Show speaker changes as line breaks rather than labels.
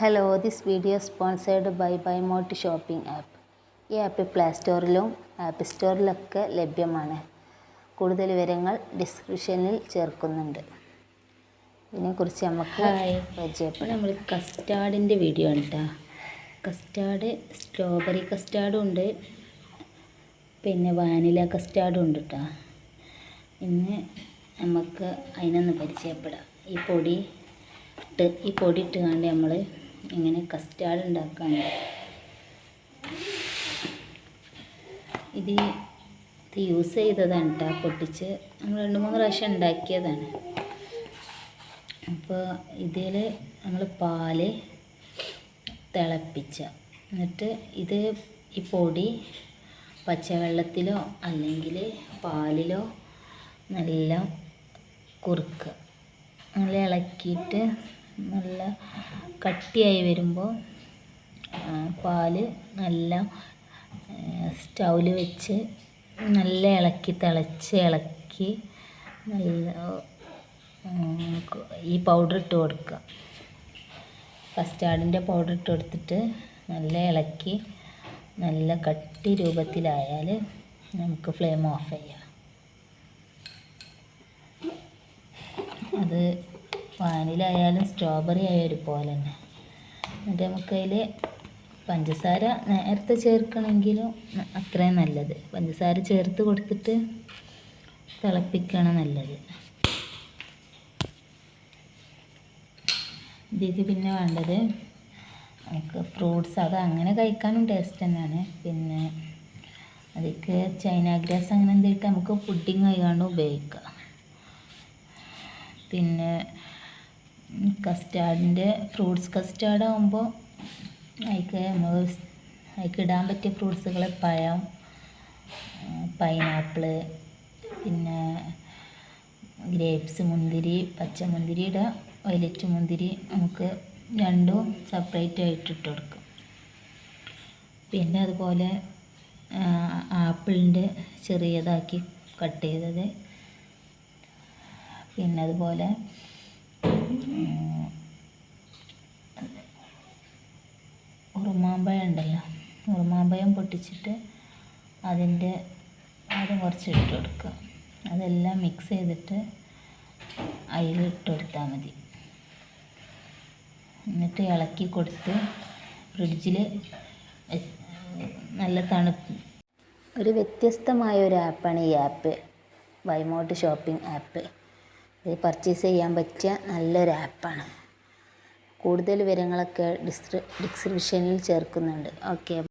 Hello this video sponsored by ബൈമോട്ട് shopping app ഈ app play സ്റ്റോറിലും app സ്റ്റോറിലൊക്കെ ലഭ്യമാണ്. കൂടുതൽ വിവരങ്ങൾ ഡിസ്ക്രിപ്ഷനിൽ ചേർക്കുന്നുണ്ട്. ഇതിനെക്കുറിച്ച് നമുക്ക് പരിചയപ്പെടാം.
നമ്മൾ കസ്റ്റാർഡിന്റെ വീഡിയോ ആണ് കേട്ടോ കസ്റ്റാർഡ് സ്ട്രോബെറി കസ്റ്റാർഡും ഉണ്ട്. പിന്നെ വാനില കസ്റ്റാർഡും ഉണ്ട് കേട്ടോ ഇന്ന് നമുക്ക് അതിനൊന്ന് പരിചയപ്പെടാം. ഈ പൊടി ഇട്ട് ഈ പൊടി ഇട്ട് കണ്ട് നമ്മൾ ഇങ്ങനെ കസ്റ്റാർഡ് ഉണ്ടാക്കാൻ ഇത് ഇത് യൂസ് ചെയ്തതാണ് കേട്ടോ പൊട്ടിച്ച് നമ്മൾ രണ്ട് മൂന്ന് പ്രാവശ്യം ഉണ്ടാക്കിയതാണ്. അപ്പോൾ ഇതിൽ നമ്മൾ പാൽ തിളപ്പിച്ച. എന്നിട്ട് ഇത് ഈ പൊടി പച്ചവെള്ളത്തിലോ അല്ലെങ്കിൽ പാലിലോ നല്ല കുറുക്കുക നല്ല ഇളക്കിയിട്ട് നല്ല കട്ടിയായി വരുമ്പോൾ പാൽ നല്ല സ്റ്റൗവിൽ വെച്ച് നല്ല ഇളക്കി തിളച്ച് ഇളക്കി നല്ല ഈ പൗഡർ ഇട്ട് കൊടുക്കുക. കസ്റ്റാർഡിന്റെ പൗഡർ ഇട്ട് കൊടുത്തിട്ട് നല്ല ഇളക്കി നല്ല കട്ടി രൂപത്തിലായാൽ നമുക്ക് ഫ്ലെയിം ഓഫ് ചെയ്യാം. അത് വാനിലായാലും സ്ട്രോബെറി ആയാലും ഒരുപോലെ തന്നെ എന്നിട്ട് നമുക്കതിൽ പഞ്ചസാര നേരത്തെ ചേർക്കണമെങ്കിലും അത്രയും നല്ലത്. പഞ്ചസാര ചേർത്ത് കൊടുത്തിട്ട് തിളപ്പിക്കണം നല്ലത്. ഇതിലേക്ക് പിന്നെ വേണ്ടത് നമുക്ക് ഫ്രൂട്ട്സ് അത് അങ്ങനെ കഴിക്കാനും ടേസ്റ്റ് തന്നെയാണ്. പിന്നെ അതിക്ക് ചൈന ഗ്രാസ് അങ്ങനെ എന്തായിട്ട് നമുക്ക് പുഡിങ് ആയിക്കാണ്ട് ഉപയോഗിക്കാം. പിന്നെ കസ്റ്റാർഡിന്റെ ഫ്രൂട്ട്സ് കസ്റ്റാർഡ് ആകുമ്പോൾ അതിക്ക് നമ്മൾ അതിക്ക് ഇടാൻ പറ്റിയ ഫ്രൂട്ട്സുകൾ പഴം പൈനാപ്പിൾ പിന്നെ ഗ്രേപ്സ് മുന്തിരി പച്ചമുന്തിരി ഇടാം. വയലറ്റ് മുന്തിരി നമുക്ക് രണ്ടും സെപ്പറേറ്റ് ആയിട്ട് ഇട്ട് കൊടുക്കും. പിന്നെ അതുപോലെ ആപ്പിളിന്റെ ചെറിയതാക്കി കട്ട് ചെയ്തത്. പിന്നെ അതുപോലെ ഉറുമാമ്പഴം ഉണ്ടല്ലോ ഉറുമാമ്പഴം പൊട്ടിച്ചിട്ട് അതിന്റെ ആദ്യം കുറച്ച് ഇട്ട് കൊടുക്കുക അതെല്ലാം മിക്സ് ചെയ്തിട്ട് അതിൽ ഇട്ട് കൊടുത്താൽ മതി. എന്നിട്ട് ഇളക്കി കൊടുത്ത് ഫ്രിഡ്ജിൽ നല്ല തണുപ്പ്.
ഒരു വ്യത്യസ്തമായ ഒരു ആപ്പാണ് ഈ ആപ്പ് വൈമോട്ട് ഷോപ്പിംഗ് ആപ്പ് ഇത് പർച്ചേസ് ചെയ്യാൻ പറ്റിയ നല്ലൊരു ആപ്പാണ് കൂടുതൽ വിവരങ്ങളൊക്കെ ഡിസ്ക്രിപ്ഷനിൽ ചേർക്കുന്നുണ്ട്. ഓക്കെ